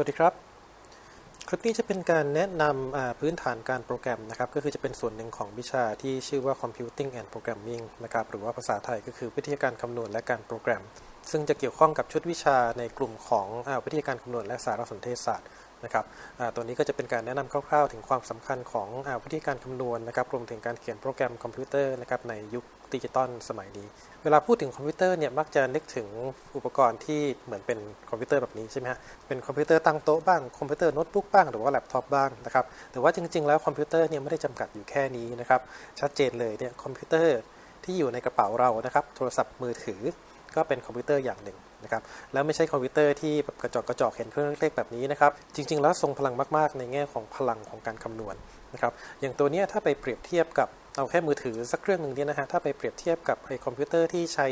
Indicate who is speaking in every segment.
Speaker 1: วัสดีครับ คลิปนี้จะเป็นการแนะนำพื้นฐานการโปรแกรมนะครับ ก็คือจะเป็นส่วนหนึ่งของวิชาที่ชื่อว่า Computing and Programming นะครับ หรือว่าภาษาไทยก็คือวิทยาการคำนวณและการโปรแกรม ซึ่งจะเกี่ยวข้องกับชุดวิชาในกลุ่มของอวิทยาการคำนวณและสารสนเทศศาสตร์นะครับตัวนี้ก็จะเป็นการแนะนำคร่าวๆ ถึงความสำคัญของอวิทยาการคำนวณนะครับ รวมถึงการเขียนโปรแกรมคอมพิวเตอร์นะครับในยุค ดิจิตอลสมัยนี้ เวลาพูดถึงคอมพิวเตอร์เนี่ยมักจะนึกถึงอุปกรณ์ที่เหมือนเป็นคอมพิวเตอร์แบบนี้ใช่ไหมฮะ เป็นคอมพิวเตอร์ตั้งโต๊ะบ้าง คอมพิวเตอร์โน้ตบุ๊กบ้าง หรือว่าแล็ปท็อปบ้างนะครับ แต่ว่าจริง ๆ แล้วคอมพิวเตอร์เนี่ยไม่ได้จำกัดอยู่แค่นี้นะครับ ชัดเจนเลยเนี่ยคอมพิวเตอร์ที่อยู่ในกระเป๋าเรานะครับ โทรศัพท์มือถือก็เป็นคอมพิวเตอร์อย่างหนึ่งนะครับแล้วไม่ใช่คอมพิวเตอร์ที่แบบกระจอกกระจอกเห็นเครื่องเล็กๆแบบนี้นะครับจริง ๆ แล้วทรงพลังมากๆ ในแง่ของพลังของการคำนวณนะครับอย่างตัวนี้ถ้าไปเปรียบเทียบกับ เอาแค่มือถือสักเครื่องหนึ่งเนี่ยนะฮะถ้าไปเปรียบเทียบกับไอ้คอมพิวเตอร์ที่ใช้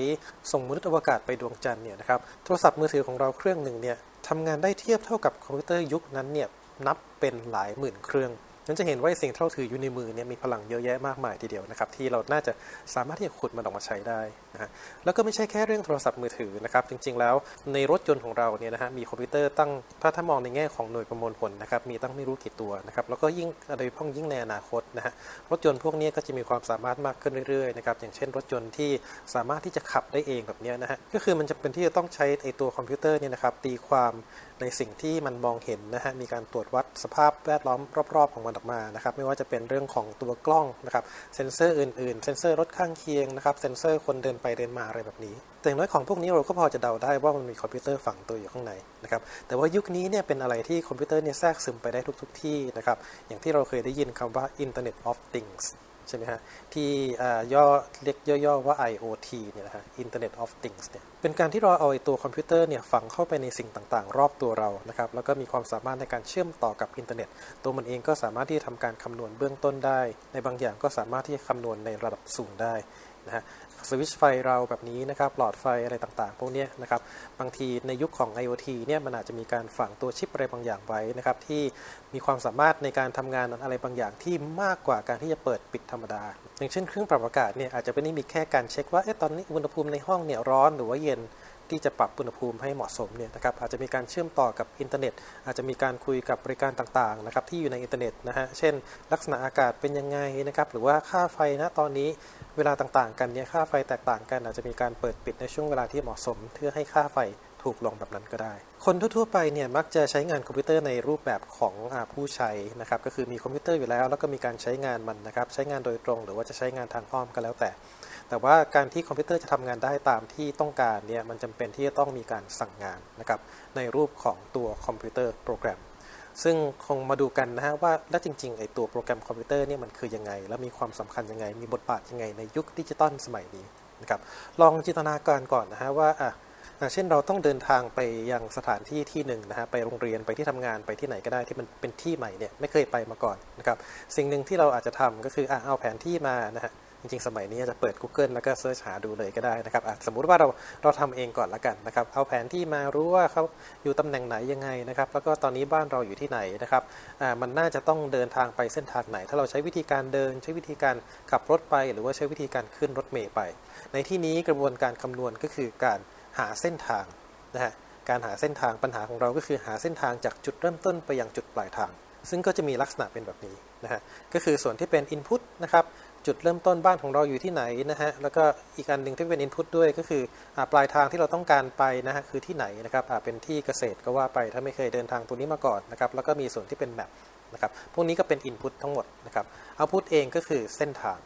Speaker 1: ส่งมนุษย์อวกาศไปดวงจันทร์เนี่ยนะครับโทรศัพท์มือถือของเราเครื่องหนึ่งเนี่ยทำงานได้เทียบเท่ากับคอมพิวเตอร์ยุคนั้นเนี่ยนับเป็นหลายหมื่นเครื่อง นั้นจะเห็นว่าสิ่งที่เราถืออยู่ในมือเนี่ยมีพลังเยอะแยะมากมายทีเดียวนะครับที่เราน่าจะสามารถที่จะขุดมันออกมาใช้ได้นะฮะแล้วก็ไม่ใช่แค่เรื่องโทรศัพท์มือถือนะครับจริง ๆ แล้วในรถยนต์ของเราเนี่ยนะฮะมีคอมพิวเตอร์ตั้งถ้าถ้ามองในแง่ของหน่วยประมวลผลนะครับมีตั้งไม่รู้กี่ตัวนะครับแล้วก็ยิ่งโดยพ้องยิ่งในอนาคตนะฮะรถยนต์พวกนี้ก็จะมีความสามารถมากขึ้นเรื่อยๆนะครับอย่างเช่น รถยนต์ที่สามารถที่จะขับได้เองแบบนี้นะฮะก็คือมันจะเป็นที่จะต้องใช้ไอตัวคอมพิวเตอร์เนี่ยนะครับตีความ ในสิ่งที่มันมองเห็นนะฮะมีการตรวจวัดสภาพแวดล้อมรอบๆของมันออกมานะครับไม่ว่าจะเป็นเรื่องของตัวกล้องนะครับเซ็นเซอร์อื่นๆ เซ็นเซอร์รถข้างเคียงนะครับเซ็นเซอร์คนเดินไปเดินมาอะไรแบบนี้ แต่อย่างน้อยของพวกนี้เราก็พอจะเดาได้ว่ามันมีคอมพิวเตอร์ฝังตัวอยู่ข้างในนะครับแต่ว่ายุคนี้เนี่ยเป็นอะไรที่คอมพิวเตอร์เนี่ยแทรกซึมไปได้ทุกๆที่นะครับอย่างที่เราเคยได้ยินคำว่า Internet of Things ใช่ไหมฮะที่ย่อเรียกย่อๆว่า IoT เนี่ยนะฮะ Internet of Things เนี่ยเป็นการที่เราเอาไอ้ตัวคอมพิวเตอร์เนี่ยฝังเข้าไปในสิ่งต่างๆ รอบตัวเรานะครับแล้วก็มีความสามารถในการเชื่อมต่อกับอินเทอร์เน็ต ตัวมันเองก็สามารถที่จะทำการคำนวณเบื้องต้นได้ ในบางอย่างก็สามารถที่จะคำนวณในระดับสูงได้ นะฮะสวิตช์ไฟเราแบบนี้นะครับหลอดไฟอะไรต่างๆ พวกนี้นะครับบางทีในยุคของ IoT เนี่ยมันอาจจะมีการฝังตัวชิปอะไรบางอย่างไว้นะครับที่มีความสามารถในการทำงานอะไรบางอย่างที่มากกว่าการที่จะเปิดปิดธรรมดา อย่างเช่นเครื่องปรับอากาศเนี่ยอาจจะไม่ได้มีแค่การเช็คว่าเอ๊ะตอนนี้อุณหภูมิในห้องเนี่ยร้อนหรือว่าเย็น ที่จะปรับอุณหภูมิให้เหมาะสมเนี่ยนะครับอาจจะมีการเชื่อมต่อกับอินเทอร์เน็ต อาจจะมีการคุยกับบริการต่างๆนะครับที่อยู่ในอินเทอร์เน็ตนะฮะเช่น ลักษณะอากาศเป็นยังไงนะครับหรือว่าค่าไฟนะตอนนี้เวลาต่างๆ กันเนี่ยค่าไฟแตกต่างกัน อาจจะมีการเปิดปิดในช่วงเวลาที่เหมาะสม เพื่อให้ค่าไฟถูกลงแบบนั้นก็ได้ คนทั่วๆไปเนี่ยมักจะใช้งานคอมพิวเตอร์ในรูปแบบของอผู้ใช้นะครับก็คือมีคอมพิวเตอร์อยู่แล้ว แล้วก็มีการใช้งานมันนะครับใช้งานโดยตรง หรือว่าจะใช้งานทางอ้อมก็แล้วแต่ แต่ว่าการที่คอมพิวเตอร์จะทำงานได้ตามที่ต้องการเนี่ยมันจำเป็นที่จะต้องมีการสั่งงานนะครับในรูปของตัวคอมพิวเตอร์โปรแกรม ซึ่งคงมาดูกันนะฮะว่าแล้วจริงๆไอตัวโปรแกรมคอมพิวเตอร์เนี่ยมันคือยังไง และมีความสำคัญยังไง มีบทบาทยังไงในยุคดิจิตอลสมัยนี้นะครับลองจินตนาการก่อนนะฮะว่าอะอะเช่นเราต้องเดินทางไปยังสถานที่ที่หนึ่งนะฮะไปโรงเรียนไปที่ทำงานไปที่ไหนก็ได้ที่มันเป็นที่ใหม่เนี่ยไม่เคยไปมาก่อนนะครับสิ่งหนึ่งที่เราอาจจะทำก็คืออะเอาแผนที่มานะฮะ จริงๆ สมัยนี้จะเปิด Google แล้วก็เสิร์ชหาดูเลยก็ได้นะครับสมมุติว่าเราเราทำเองก่อนละกันนะครับ เอาแผนที่มารู้ว่าเขาอยู่ตำแหน่งไหนยังไงนะครับ แล้วก็ตอนนี้บ้านเราอยู่ที่ไหนนะครับมันน่าจะต้องเดินทางไปเส้นทางไหน ถ้าเราใช้วิธีการเดิน ใช้วิธีการขับรถไป หรือว่าใช้วิธีการขึ้นรถเมล์ไป ในที่นี้กระบวนการคำนวณก็คือการหาเส้นทางนะฮะการหาเส้นทางปัญหาของเราก็คือหาเส้นทางจากจุดเริ่มต้นไปยังจุดปลายทาง ซึ่งก็จะมีลักษณะเป็นแบบนี้นะฮะก็คือส่วนที่เป็น Input นะครับ จุดเริ่มต้นบ้านของเราอยู่ที่ไหนนะฮะ แล้วก็อีกอันหนึ่งที่เป็น Input ด้วยก็คืออปลายทางที่เราต้องการไปนะฮะคือที่ไหนนะครับอ่าเป็นที่เกษตรก็ว่าไปถ้าไม่เคยเดินทางตัวนี้มาก่อนนะครับแล้วก็มีส่วนที่เป็นแมปนะครับพวกนี้ก็เป็น Input ทั้งหมดนะครับเอาพุทเองก็คือเส้นทาง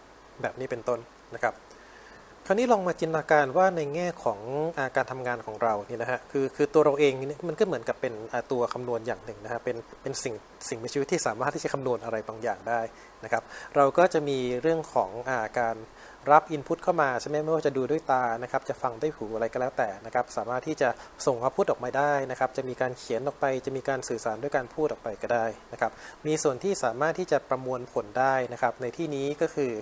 Speaker 1: แบบนี้เป็นต้นนะครับ คราวนี้ลองมาจินตนาการว่าในแง่ของอาการทำงานของเราเนี่ยนะฮะคือคือตัวเราเองนี่มันก็เหมือนกับเป็นตัวคำนวณอย่างหนึ่งนะฮะเป็นเป็นสิ่งสิ่งมีชีวิตที่สามารถที่จะคำนวณอะไรบางอย่างได้นะครับเราก็จะมีเรื่องของอาการรับอินพุตเข้ามาใช่ไหมไม่ว่าจะดูด้วยตานะครับจะฟังด้วยหูอะไรก็แล้วแต่นะครับสามารถที่จะส่งเอาพุตออกมาได้นะครับจะมีการเขียนออกไป จะมีการสื่อสารด้วยการพูดออกไปก็ได้นะครับมีส่วนที่สามารถที่จะประมวลผลได้นะครับในที่นี้ก็คือ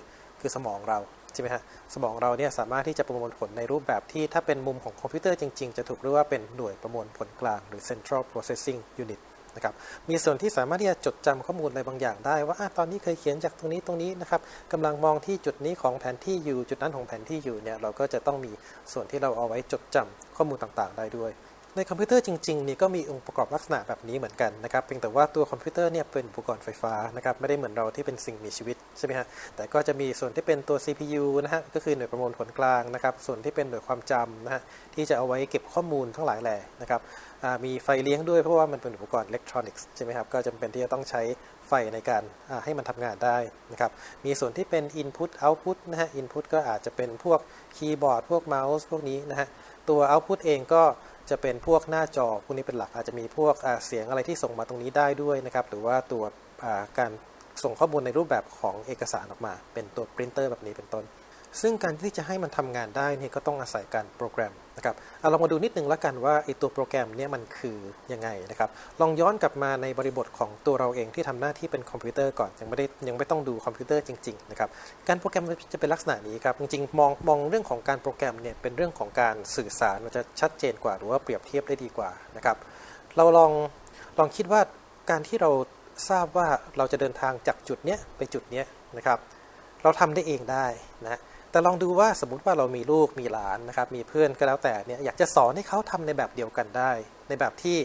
Speaker 1: คือสมองเรา ใช่ไหมฮะสมองเราเนี่ยสามารถที่จะประมวลผลในรูปแบบที่ถ้าเป็นมุมของคอมพิวเตอร์จริง ๆ จะถูกเรียกว่าเป็นหน่วยประมวลผลกลางหรือ Central Processing Unit นะครับมีส่วนที่สามารถที่จะจดจำข้อมูลอะไรบางอย่างได้ว่าอตอนนี้เคยเขียนจากตรงนี้ตรงนี้นะครับกำลังมองที่จุดนี้ของแผนที่อยู่ จุดนั้นของแผนที่อยู่เนี่ยเราก็จะต้องมีส่วนที่เราเอาไว้จดจำข้อมูลต่างๆ ได้ด้วย ในคอมพิวเตอร์จริงๆนี่ก็มีองค์ประกอบลักษณะแบบนี้เหมือนกันนะครับเพียงแต่ว่าตัวคอมพิวเตอร์เนี่ยเป็นอุปกรณ์ไฟฟ้านะครับไม่ได้เหมือนเราที่เป็นสิ่งมีชีวิตใช่ไหมฮะแต่ก็จะมีส่วนที่เป็นตัว CPU นะฮะก็คือหน่วยประมวลผลกลางนะครับส่วนที่เป็นหน่วยความจำนะฮะที่จะเอาไว้เก็บข้อมูลทั้งหลายแหล่นะครับมีไฟเลี้ยงด้วยเพราะว่ามันเป็นอุปกรณ์อิเล็กทรอนิกส์ใช่ไหมครับก็จำเป็นที่จะต้องใช้ไฟในการให้มันทำงานได้นะครับมีส่วนที่เป็น Input Output นะฮะ Input ก็อาจจะเป็นพวกคีย์บอร์ดพวกเมาส์พวกนี้นะฮะตัว Output เองก็ จะเป็นพวกหน้าจอพวกนี้เป็นหลักอาจจะมีพวกเสียงอะไรที่ส่งมาตรงนี้ได้ด้วยนะครับ หรือว่าตัวการส่งข้อมูลในรูปแบบของเอกสารออกมา เป็นตัวปรินเตอร์แบบนี้เป็นต้น ซึ่งการที่จะให้มันทำงานได้นี่ก็ต้องอาศัยการโปรแกรมนะครับเอาลองมาดูนิดนึงแล้วกันว่าไอตัวโปรแกรมเนี่ยมันคือยังไงนะครับ ลองย้อนกลับมาในบริบทของตัวเราเองที่ทำหน้าที่เป็นคอมพิวเตอร์ก่อนยังไม่ได้ยังไม่ต้องดูคอมพิวเตอร์จริงๆนะครับการโปรแกรมจะเป็นลักษณะนี้ครับจริงๆมองมองเรื่องของการโปรแกรมเนี่ยเป็นเรื่องของการสื่อสารมันจะชัดเจนกว่าหรือว่าเปรียบเทียบได้ดีกว่านะครับ เราลองลองคิดว่าการที่เราทราบว่าเราจะเดินทางจากจุดเนี้ยไปจุดเนี้ยนะครับ เราทำได้เองได้นะ แต่ลองดูว่าสมมติว่าเรามีลูกมีหลานนะครับมีเพื่อนก็แล้วแต่เนี่ยอยากจะสอนให้เขาทำในแบบเดียวกันได้ ในแบบที่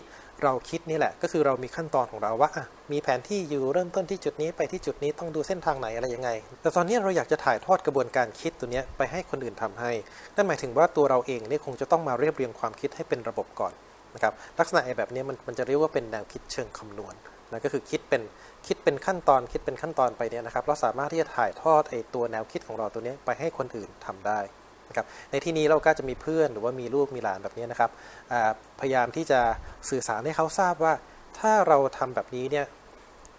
Speaker 1: เราคิดนี่แหละ ก็คือเรามีขั้นตอนของเราว่าอะมีแผนที่อยู่เริ่มต้นที่จุดนี้ไปที่จุดนี้ต้องดูเส้นทางไหนอะไรยังไง แต่ตอนนี้เราอยากจะถ่ายทอดกระบวนการคิดตัวนี้ไปให้คนอื่นทำให้ นั่นหมายถึงว่าตัวเราเองเนี่ยคงจะต้องมาเรียบเรียงความคิดให้เป็นระบบก่อนนะครับลักษณะแบบนี้มันมันจะเรียกว่าเป็นแนวคิดเชิงคำนวณ นะก็คือคิดเป็นคิดเป็นขั้นตอนคิดเป็นขั้นตอนไปเนี่ยนะครับ เราสามารถที่จะถ่ายทอดไอ้ตัวแนวคิดของเราตัวนี้ไปให้คนอื่นทำได้นะครับในที่นี้เราก็จะมีเพื่อนหรือว่ามีลูกมีหลานแบบนี้นะครับพยายามที่จะสื่อสารให้เขาทราบว่าถ้าเราทำแบบนี้เนี่ย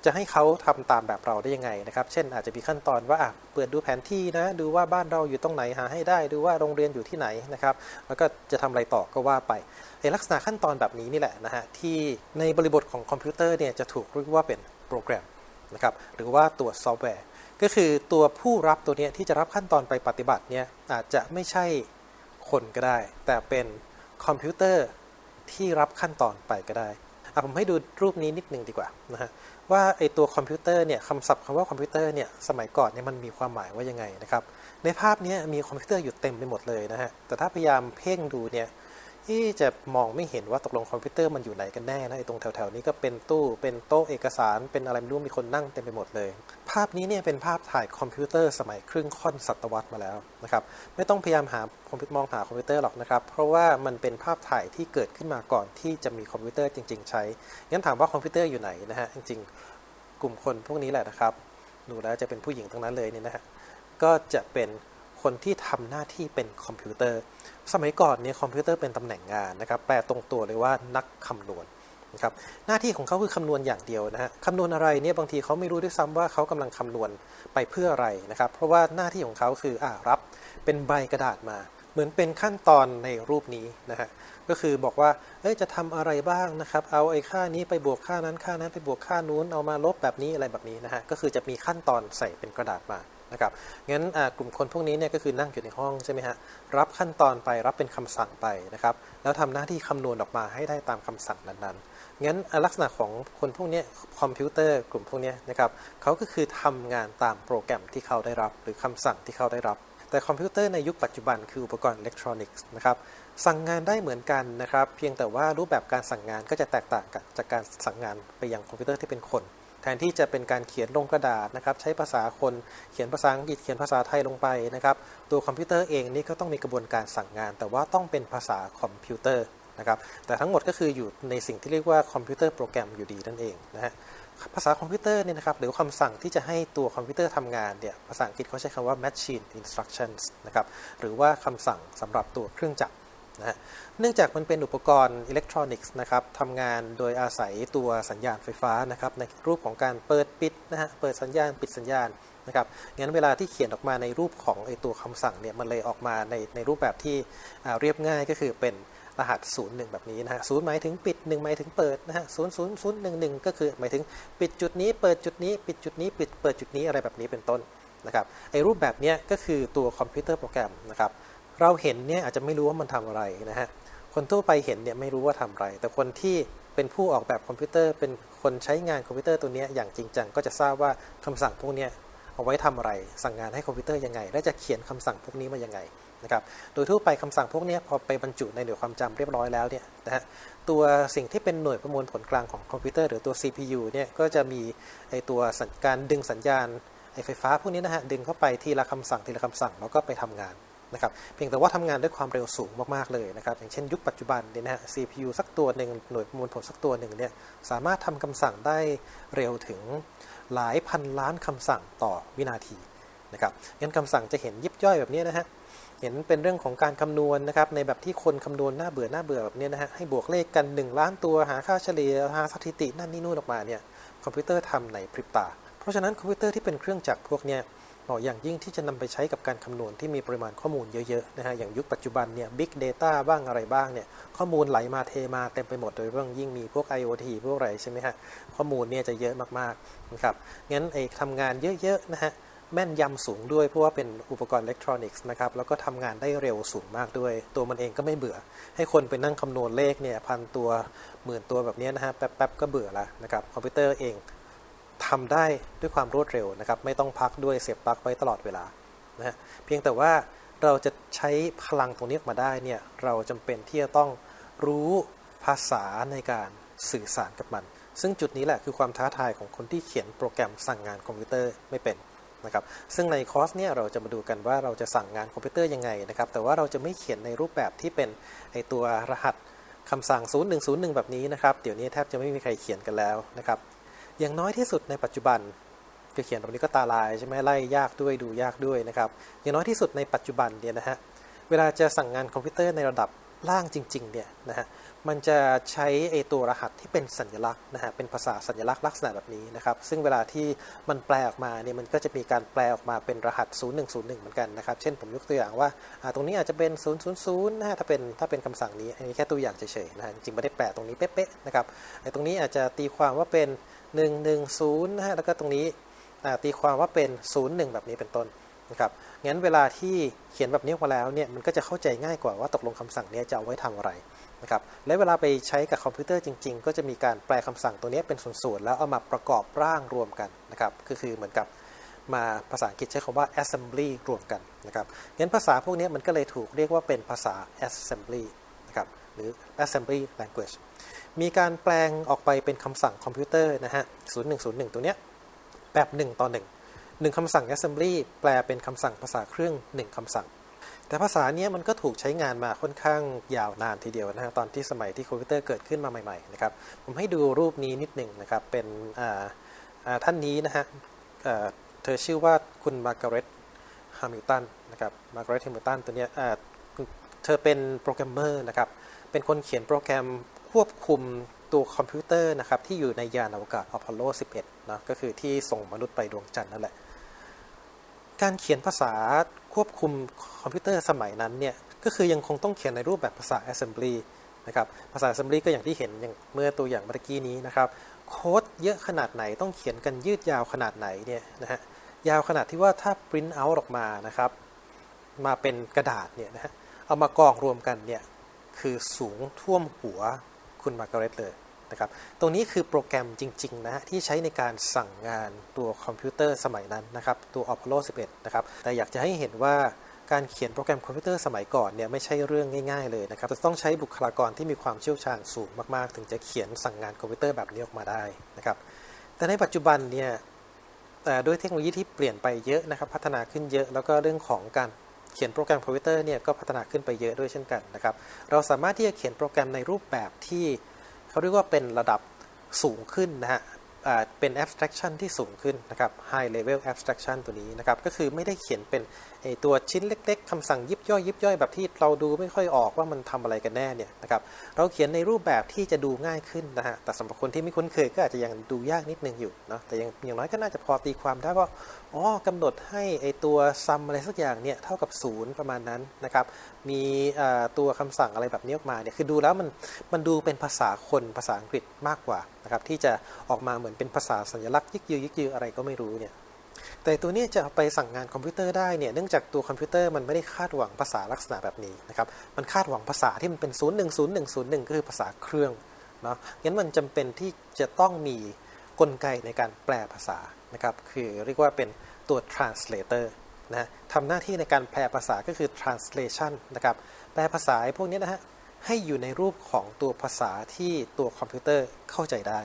Speaker 1: จะให้เขาทำตามแบบเราได้ยังไงนะครับ เช่นอาจจะมีขั้นตอนว่าเปิดดูแผนที่นะ ดูว่าบ้านเราอยู่ตรงไหนหาให้ได้ ดูว่าโรงเรียนอยู่ที่ไหนนะครับ แล้วก็จะทำอะไรต่อก็ว่าไปไอ้ลักษณะขั้นตอนแบบนี้นี่แหละนะฮะที่ในบริบทของคอมพิวเตอร์เนี่ยจะถูกเรียกว่าเป็นโปรแกรมนะครับหรือว่าตัวซอฟต์แวร์ ก็คือตัวผู้รับตัวเนี้ยที่จะรับขั้นตอนไปปฏิบัติเนี่ยอาจจะไม่ใช่คนก็ได้ แต่เป็นคอมพิวเตอร์ที่รับขั้นตอนไปก็ได้อะผมให้ดูรูปนี้นิดหนึ่งดีกว่านะฮะ ว่าไอตัวคอมพิวเตอร์เนี่ยคำศัพท์คำว่าคอมพิวเตอร์เนี่ยสมัยก่อนเนี่ยมันมีความหมายว่ายังไงนะครับในภาพนี้มีคอมพิวเตอร์อยู่เต็มไปหมดเลยนะฮะแต่ถ้าพยายามเพ่งดูเนี่ย ที่จะมองไม่เห็นว่าตกลงคอมพิวเตอร์มันอยู่ไหนกันแน่นะไอ้ตรงแถวๆนี้ก็เป็นตู้เป็นโต๊ะเอกสารเป็นอะไรไม่รู้มีคนนั่งเต็มไปหมดเลย ภาพนี้เนี่ยเป็นภาพถ่ายคอมพิวเตอร์สมัยครึ่งค่อนศตวรรษมาแล้วนะครับไม่ต้องพยายามหาคอมพิวมองหาคอมพิวเตอร์หรอกนะครับ เพราะว่ามันเป็นภาพถ่ายที่เกิดขึ้นมาก่อนที่จะมีคอมพิวเตอร์จริง ๆ ใช้งั้นถามว่าคอมพิวเตอร์อยู่ไหนนะฮะจริงๆ กลุ่มคนพวกนี้แหละนะครับดูแล้วจะเป็นผู้หญิงทั้งนั้นเลยเนี่ยนะฮะก็จะเป็น คนที่ทำหน้าที่เป็นคอมพิวเตอร์ สมัยก่อนเนี่ยคอมพิวเตอร์เป็นตำแหน่งงานนะครับ แปลตรงตัวเลยว่านักคำนวณนะครับ หน้าที่ของเขาคือคำนวณอย่างเดียวนะฮะคำนวณอะไรเนี่ยบางทีเขาไม่รู้ด้วยซ้ำว่าเขากำลังคำนวณไปเพื่ออะไรนะครับ เพราะว่าหน้าที่ของเขาคืออ่ารับเป็นใบกระดาษมา เหมือนเป็นขั้นตอนในรูปนี้นะฮะก็คือบอกว่าเอ้ยจะทำอะไรบ้างนะครับ เอาไอ้ค่านี้ไปบวกค่านั้นค่านั้นไปบวกค่านู้นเอามาลบแบบนี้อะไรแบบนี้นะฮะก็คือจะมีขั้นตอนใส่เป็นกระดาษมา นะครับงั้นกลุ่มคนพวกนี้เนี่ยก็คือนั่งอยู่ในห้องใช่ไหมฮะรับขั้นตอนไปรับเป็นคำสั่งไปนะครับแล้วทำหน้าที่คำนวณออกมาให้ได้ตามคำสั่งนั้นๆงั้นลักษณะของคนพวกนี้คอมพิวเตอร์กลุ่มพวกนี้นะครับเขาก็คือทำงานตามโปรแกรมที่เขาได้รับ หรือคำสั่งที่เขาได้รับ แต่คอมพิวเตอร์ในยุคปัจจุบันคืออุปกรณ์อิเล็กทรอนิกส์นะครับสั่งงานได้เหมือนกันนะครับ เพียงแต่ว่ารูปแบบการสั่งงานก็จะแตกต่างกันจากการสั่งงานไปยังคอมพิวเตอร์ที่เป็นคน แทนที่จะเป็นการเขียนลงกระดาษนะครับ ใช้ภาษาคนเขียนภาษาอังกฤษเขียนภาษาไทยลงไปนะครับ ตัวคอมพิวเตอร์เองนี่ก็ต้องมีกระบวนการสั่งงาน แต่ว่าต้องเป็นภาษาคอมพิวเตอร์นะครับ แต่ทั้งหมดก็คืออยู่ในสิ่งที่เรียกว่าคอมพิวเตอร์โปรแกรมอยู่ดีนั่นเองนะฮะภาษาคอมพิวเตอร์เนี่ยนะครับหรือคำสั่งที่จะให้ตัวคอมพิวเตอร์ทำงานเนี่ยภาษาอังกฤษเขาใช้คำว่า machine instructions นะครับหรือว่าคำสั่งสำหรับตัวเครื่องจักร นะเนื่องจากมันเป็นอุปกรณ์อิเล็กทรอนิกส์นะครับทำงานโดยอาศัยตัวสัญญาณไฟฟ้านะครับในรูปของการเปิดปิดนะฮะเปิดสัญญาณปิดสัญญาณนะครับงั้นเวลาที่เขียนออกมาในรูปของไอตัวคำสั่งเนี่ยมันเลยออกมาในในรูปแบบที่เรียบง่ายก็คือเป็นรหัส 0 1 แบบนี้นะฮะศูนย์หมายถึงปิด 1 หมายถึงเปิดนะฮะศูนย์ศูนย์ศูนย์หนึ่งหนึ่งก็คือหมายถึงปิดจุดนี้เปิดจุดนี้ ปิดจุดนี้ปิดเปิดจุดนี้อะไรแบบนี้เป็นต้นนะครับไอรูปแบบเนี้ยก็คือตัวคอมพิวเตอร์โปรแกรมนะครับ เราเห็นเนี่ยอาจจะไม่รู้ว่ามันทำอะไรนะฮะคนทั่วไปเห็นเนี่ยไม่รู้ว่าทำอะไร แต่คนที่เป็นผู้ออกแบบคอมพิวเตอร์ เป็นคนใช้งานคอมพิวเตอร์ตัวนี้อย่างจริงจังก็จะทราบว่าคำสั่งพวกเนี้ยเอาไว้ทำอะไร สั่งงานให้คอมพิวเตอร์ยังไง และจะเขียนคำสั่งพวกนี้มายังไงนะครับ โดยทั่วไปคำสั่งพวกเนี้ยพอไปบรรจุในหน่วยความจำเรียบร้อยแล้วเนี่ยนะฮะตัวสิ่งที่เป็นหน่วยประมวลผลกลางของคอมพิวเตอร์หรือตัว CPU เนี่ยก็จะมีไอตัวสัญการดึงสัญญาณไอไฟฟ้าพวกนี้นะฮะดึงเข้าไปทีละคำสั่งทีละคำสั่งแล้วก็ไปทำงาน นะครับเพียงแต่ว่าทำงานด้วยความเร็วสูงมากๆเลยนะครับอย่างเช่นยุคปัจจุบันเนี่ยนะฮะ CPU สักตัวหนึ่งหน่วยประมวลผลสักตัวหนึ่งเนี่ยสามารถทำคำสั่งได้เร็วถึงหลายพันล้านคำสั่งต่อวินาทีนะครับงั้นคำสั่งจะเห็นยิบย่อยแบบนี้นะฮะเห็นเป็นเรื่องของการคำนวณนะครับในแบบที่คนคำนวณหน้าเบื่อหน้าเบื่อแบบนี้นะฮะให้บวกเลขกัน 1 ล้านตัวหาค่าเฉลี่ยหาสถิตินั่นนี่นู่นออกมาเนี่ยคอมพิวเตอร์ทำในพริบตา เพราะฉะนั้นคอมพิวเตอร์ที่เป็นเครื่องจักรพวกเนี้ย เหมาะอย่างยิ่งที่จะนำไปใช้กับการคำนวณที่มีปริมาณข้อมูลเยอะๆนะฮะอย่างยุคปัจจุบันเนี่ย Big Data บ้างอะไรบ้างเนี่ยข้อมูลไหลมาเทมาเต็มไปหมดโดยเรื่องยิ่งมีพวก IoT พวกอะไรใช่ไหมฮะข้อมูลเนี่ยจะเยอะมากๆนะครับงั้นไอ้ทำงานเยอะๆนะฮะแม่นยำสูงด้วยเพราะว่าเป็นอุปกรณ์อิเล็กทรอนิกส์นะครับแล้วก็ทำงานได้เร็วสูงมากด้วย ตัวมันเองก็ไม่เบื่อ ให้คนไปนั่งคำนวณเลขเนี่ยพันตัวหมื่นตัวแบบนี้นะฮะแป๊บๆก็เบื่อละนะครับคอมพิวเตอร์เอง ทำได้ด้วยความรวดเร็วนะครับ ไม่ต้องพักด้วยเสียบปลั๊กไว้ตลอดเวลานะเพียงแต่ว่าเราจะใช้พลังตรงนี้ออกมาได้เนี่ยเราจำเป็นที่จะต้องรู้ภาษาในการสื่อสารกับมัน ซึ่งจุดนี้แหละคือความท้าทายของคนที่เขียนโปรแกรมสั่งงานคอมพิวเตอร์ไม่เป็นนะครับซึ่งในคอร์สเนี่ยเราจะมาดูกันว่าเราจะสั่งงานคอมพิวเตอร์ยังไงนะครับแต่ว่าเราจะไม่เขียนในรูปแบบที่เป็นไอตัวรหัสคำสั่ง 0101 แบบนี้นะครับ เดี๋ยวนี้แทบจะไม่มีใครเขียนกันแล้วนะครับ อย่างน้อยที่สุดในปัจจุบันคือเขียนแบบนี้ก็ตาลายใช่ไหมไล่ยากด้วยดูยากด้วยนะครับอย่างน้อยที่สุดในปัจจุบันเนี่ยนะฮะเวลาจะสั่งงานคอมพิวเตอร์ในระดับล่างจริงๆเนี่ยนะฮะมันจะใช้ไอตัวรหัสที่เป็นสัญลักษณ์นะฮะเป็นภาษาสัญลักษณ์ลักษณะแบบนี้นะครับซึ่งเวลาที่มันแปลออกมาเนี่ยมันก็จะมีการแปลออกมาเป็นรหัส 0101 เหมือนกันนะครับเช่นผมยกตัวอย่างว่าตรงนี้อาจจะเป็น 000นะฮะถ้าเป็นถ้าเป็นคำสั่งนี้อันนี้แค่ตัวอย่างเฉยๆนะฮะจริงไม่ได้แปลตรงนี้เป๊ะๆนะครับไอตรงนี้อาจจะตีความว่าเป็น 110นะฮะแล้วก็ตรงนี้ตีความว่าเป็น 01 แบบนี้เป็นต้นนะครับงั้นเวลาที่เขียนแบบนี้มาแล้วเนี่ยมันก็จะเข้าใจง่ายกว่าว่าตกลงคำสั่งนี้จะเอาไว้ทำอะไรนะครับและเวลาไปใช้กับคอมพิวเตอร์จริง ๆ ก็จะมีการแปลคำสั่งตัวนี้เป็นส่วนๆแล้วเอามาประกอบร่างรวมกันนะครับก็คือเหมือนกับมาภาษาอังกฤษใช้คำว่า assembly รวมกันนะครับงั้นภาษาพวกนี้มันก็เลยถูกเรียกว่าเป็นภาษา assembly นะครับหรือ assembly language มีการแปลงออกไปเป็นคำสั่งคอมพิวเตอร์นะฮะ 0101 ตัวเนี้ยแบบ 1 ต่อ1หนึ่งคำสั่ง assembly แปลเป็นคำสั่งภาษาเครื่อง 1คำสั่ง แต่ภาษาเนี้ยมันก็ถูกใช้งานมาค่อนข้างยาวนานทีเดียวนะฮะ ตอนที่สมัยที่คอมพิวเตอร์เกิดขึ้นมาใหม่ๆนะครับ ผมให้ดูรูปนี้นิดหนึ่งนะครับ เป็นท่านนี้นะฮะเธอชื่อว่าคุณมาร์กาเร็ตฮามิลตันนะครับ มาร์กาเร็ตฮามิลตันตัวเนี้ยเธอเป็นโปรแกรมเมอร์นะครับ เป็นคนเขียนโปรแกรม ควบคุมตัวคอมพิวเตอร์นะครับที่อยู่ในยานอวกาศอพอลโล 11นะก็คือที่ส่งมนุษย์ไปดวงจันทร์นั่นแหละ การเขียนภาษาควบคุมคอมพิวเตอร์สมัยนั้นเนี่ยก็คือยังคงต้องเขียนในรูปแบบภาษา assembly นะครับภาษา assembly ก็อย่างที่เห็นอย่างเมื่อตัวอย่างเมื่อกี้นี้นะครับโค้ดเยอะขนาดไหนต้องเขียนกันยืดยาวขนาดไหนเนี่ยนะฮะยาวขนาดที่ว่าถ้า print out ออกมานะครับมาเป็นกระดาษเนี่ยนะฮะเอามากองรวมกันเนี่ยคือสูงท่วมหัว คุณมาร์กาเร็ตเลยนะครับ ตรงนี้คือโปรแกรมจริงๆนะฮะที่ใช้ในการสั่งงานตัวคอมพิวเตอร์สมัยนั้นนะครับตัว Apollo 11 นะครับ แต่อยากจะให้เห็นว่าการเขียนโปรแกรมคอมพิวเตอร์สมัยก่อนเนี่ยไม่ใช่เรื่องง่ายๆเลยนะครับจะต้องใช้บุคลากรที่มีความเชี่ยวชาญสูงมากๆ ถึงจะเขียนสั่งงานคอมพิวเตอร์แบบนี้ออกมาได้นะครับ แต่ในปัจจุบันเนี่ยแต่ด้วยเทคโนโลยีที่เปลี่ยนไปเยอะนะครับ พัฒนาขึ้นเยอะ แล้วก็เรื่องของการ เขียนโปรแกรมคอมพิวเตอร์เนี่ยก็พัฒนาขึ้นไปเยอะด้วยเช่นกันนะครับ เราสามารถที่จะเขียนโปรแกรมในรูปแบบที่เขาเรียกว่าเป็นระดับสูงขึ้นนะฮะ เป็น abstraction ที่สูงขึ้นนะครับ high level abstraction ตัวนี้นะครับ ก็คือไม่ได้เขียนเป็นไอตัวชิ้นเล็ก ๆคำสั่งยิบย่อยยิบย่อยแบบที่เราดูไม่ค่อยออกว่ามันทำอะไรกันแน่เนี่ยนะครับ เราเขียนในรูปแบบที่จะดูง่ายขึ้นนะฮะ แต่สำหรับคนที่ไม่คุ้นเคยก็อาจจะยังดูยากนิดนึงอยู่เนาะ แต่ยังอย่างน้อยก็น่าจะพอตีความได้ว่าอ๋อกำหนดให้ไอตัวซัมอะไรสักอย่างเนี่ยเท่ากับศูนย์ประมาณนั้นนะครับ มีตัวคำสั่งอะไรแบบนี้ออกมาเนี่ยคือดูแล้วมันมันดูเป็นภาษาคนภาษาอังกฤษมากกว่านะครับที่จะออกมาเหมือนเป็นภาษาสัญลักษณ์ยิกยือยิกยืออะไรก็ไม่รู้เนี่ยแต่ตัวนี้จะไปสั่งงานคอมพิวเตอร์ได้เนี่ยเนื่องจากตัวคอมพิวเตอร์มันไม่ได้คาดหวังภาษาลักษณะแบบนี้นะครับมันคาดหวังภาษาที่มันเป็น 0 1 0 1 0 1 ก็คือภาษาเครื่องเนาะงั้นมันจำเป็นที่จะต้องมีกลไกในการแปลภาษานะครับคือเรียกว่าเป็นตัว translator นะทำหน้าที่ในการแปลภาษาก็คือ translation นะครับ แปลภาษาพวกนี้นะฮะ ให้อยู่ในรูปของตัวภาษาที่ตัวคอมพิวเตอร์เข้าใจได้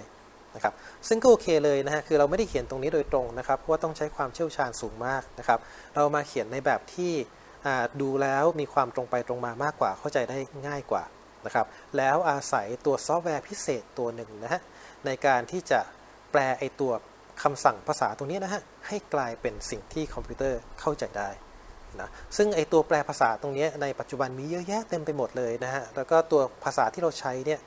Speaker 1: นะครับ ซึ่งก็โอเคเลยนะฮะ คือเราไม่ได้เขียนตรงนี้โดยตรงนะครับ เพราะว่าต้องใช้ความเชี่ยวชาญสูงมากนะครับ เรามาเขียนในแบบที่ดูแล้วมีความตรงไปตรงมามากกว่า เข้าใจได้ง่ายกว่านะครับ แล้วอาศัยตัวซอฟต์แวร์พิเศษตัวหนึ่งนะฮะ ในการที่จะแปลไอตัว คำสั่งภาษาตรงนี้นะฮะให้กลายเป็นสิ่งที่คอมพิวเตอร์เข้าใจได้นะซึ่งไอตัวแปลภาษาตรงนี้ในปัจจุบันมีเยอะแยะเต็มไปหมดเลยนะฮะแล้วก็ตัวภาษาที่เราใช้เนี่ย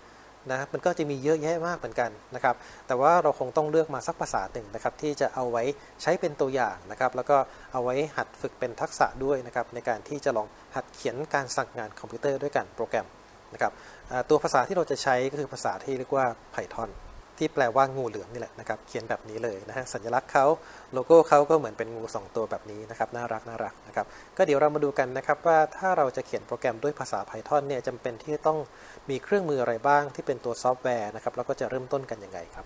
Speaker 1: นะมันก็จะมีเยอะแยะมากเหมือนกันนะครับแต่ว่าเราคงต้องเลือกมาสักภาษาหนึ่งนะครับที่จะเอาไว้ใช้เป็นตัวอย่างนะครับแล้วก็เอาไว้หัดฝึกเป็นทักษะด้วยนะครับในการที่จะลองหัดเขียนการสั่งงานคอมพิวเตอร์ด้วยกันโปรแกรมนะครับตัวภาษาที่เราจะใช้ก็คือภาษาที่เรียกว่า Python ที่แปลว่างูเหลือมนี่แหละนะครับ เขียนแบบนี้เลยนะฮะสัญลักษณ์เขาโลโก้เขาก็เหมือนเป็นงูสองตัวแบบนี้นะครับ น่ารักน่ารักนะครับ ก็เดี๋ยวเรามาดูกันนะครับว่าถ้าเราจะเขียนโปรแกรมด้วยภาษา Python เนี่ยจำเป็นที่จะต้องมีเครื่องมืออะไรบ้างที่เป็นตัวซอฟต์แวร์นะครับ แล้วก็จะเริ่มต้นกันยังไงครับ